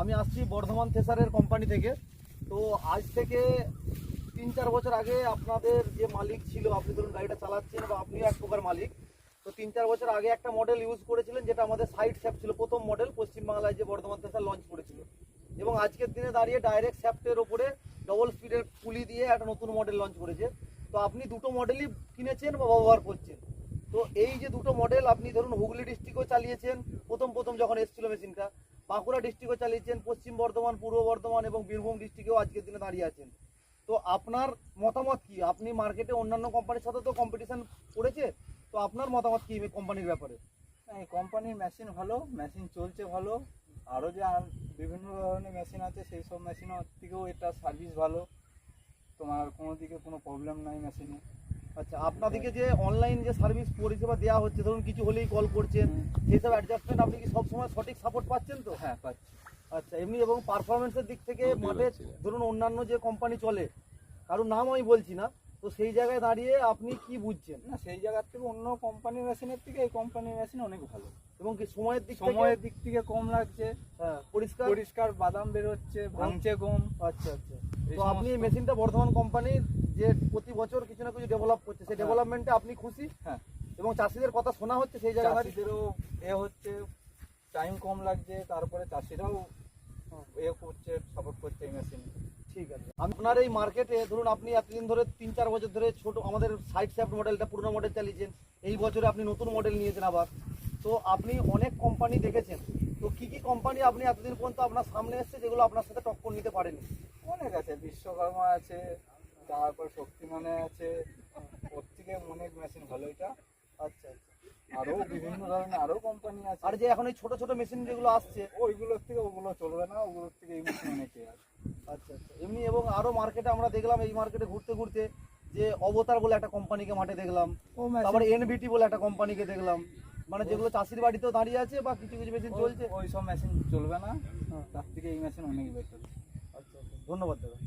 আমি আসছি বর্ধমান থেসারের কোম্পানি থেকে। তো আজ থেকে তিন চার বছর আগে আপনাদের যে মালিক ছিল, আপনি ধরুন গাড়িটা চালাচ্ছেন বা আপনিও এক প্রকার মালিক, তো তিন চার বছর আগে একটা মডেল ইউজ করেছিলেন যেটা আমাদের সাইড স্যাপ ছিল, প্রথম মডেল পশ্চিমবাংলায় যে বর্ধমান থেসার লঞ্চ করেছিল। এবং আজকের দিনে দাঁড়িয়ে ডাইরেক্ট স্যাপ্টের ওপরে ডবল স্পিডের পুলি দিয়ে একটা নতুন মডেল লঞ্চ করেছে। তো আপনি দুটো মডেলই কিনেছেন বা ব্যবহার করছেন? তো এই যে দুটো মডেল আপনি ধরুন হুগলি ডিস্ট্রিক্টও চালিয়েছেন, প্রথম প্রথম যখন এসেছিল মেশিনটা বাঁকুড়া ডিস্ট্রিক্টও চালিয়েছেন, পশ্চিম বর্ধমান, পূর্ব বর্ধমান এবং বীরভূম ডিস্ট্রিক্টেও আজকের দিনে দাঁড়িয়ে আছেন। তো আপনার মতামত কি? আপনি মার্কেটে অন্যান্য কোম্পানির সাথে তো কম্পিটিশন করেছে, তো আপনার মতামত কি এই কোম্পানির ব্যাপারে? এই কোম্পানির মেশিন ভালো মেশিন চলছে ভালো, আরও যে বিভিন্ন ধরনের মেশিন আছে, সেই সব মেশিনের থেকেও এটা সার্ভিস ভালো। তোমার কোনো দিকে কোনো প্রবলেম নাই মেশিনে আচ্ছা আপনাদেরকে যে অনলাইন যে সার্ভিস পরিষেবা দেওয়া হচ্ছে ধরুন কিছু হলেই কল করছেন সেই সব অ্যাডজাস্টমেন্ট আপনি কি সবসময় সঠিক সাপোর্ট পাচ্ছেন তো? হ্যাঁ পাচ্ছি। আচ্ছা এমনি এবং পারফরমেন্সের দিক থেকে মাঠে ধরুন অন্যান্য যে কোম্পানি চলে কারোর নাম আমি বলছি না তো সেই জায়গায় দাঁড়িয়ে আপনি কি বুঝছেন? না সেই জায়গার থেকে অন্য কোম্পানির মেশিনের থেকে এই কোম্পানির মেশিন অনেক ভালো। এবং কি সময়ের দিক সময়ের দিক থেকে কম লাগছে। হ্যাঁ পরিষ্কার? পরিষ্কার বাদাম বেরোচ্ছে ভাঙছে কম আচ্ছা আচ্ছা। তো আপনি এই মেশিনটা বর্ধমান কোম্পানির যে প্রতি বছর কিছু না কিছু ডেভেলপ করছে সেই হ্যাঁ। ডেভেলপমেন্টে আপনি খুশি? হ্যাঁ। এবং চাষিদের কথা শোনা হচ্ছে সেই জায়গায়? চাষিদেরও এ হচ্ছে টাইম কম লাগছে তারপরে চাষিরাও এ করছে সাপোর্ট করছে এই মেশিনে ঠিক আছে। আপনার এই মার্কেটে ধরুন আপনি এতদিন ধরে তিন চার বছর ধরে ছোট আমাদের সাইড স্যাপ মডেলটা পুরনো মডেল চালিয়েছেন এই বছরে আপনি নতুন মডেল নিয়েছেন আবার। তো আপনি অনেক কোম্পানি দেখেছেন তো কি কি কোম্পানি আপনি এতদিন পর্যন্ত আপনার সামনে এসছে যেগুলো আপনার সাথে টক্কর নিতে পারেনি? অনেক আছে বিশ্বকর্মা আছে তারপর শক্তিমানে আছে ওর থেকে অনেক মেশিন ভালো এটা? আচ্ছা আচ্ছা। আরও বিভিন্ন ধরনের আরও কোম্পানি আছে। আর যে এখন এই ছোট ছোট মেশিন যেগুলো আসছে। ওইগুলোর থেকে ওগুলো চলবে না ওগুলোর থেকে এই মেশিন অনেকে আছে। আচ্ছা আচ্ছা। এমনি এবং আরও মার্কেটে আমরা দেখলাম এই মার্কেটে ঘুরতে ঘুরতে যে অবতার বলে একটা কোম্পানিকে মাঠে দেখলাম তারপরে এনবিটি বলে একটা কোম্পানিকে দেখলাম। মানে যেগুলো চাষির বাড়িতেও দাঁড়িয়ে আছে বা কিছু কিছু মেশিন চলছে? ওই সব মেশিন চলবে না। তার থেকে এই মেশিন অনেক বেটার আচ্ছা আচ্ছা। ধন্যবাদ দাদা।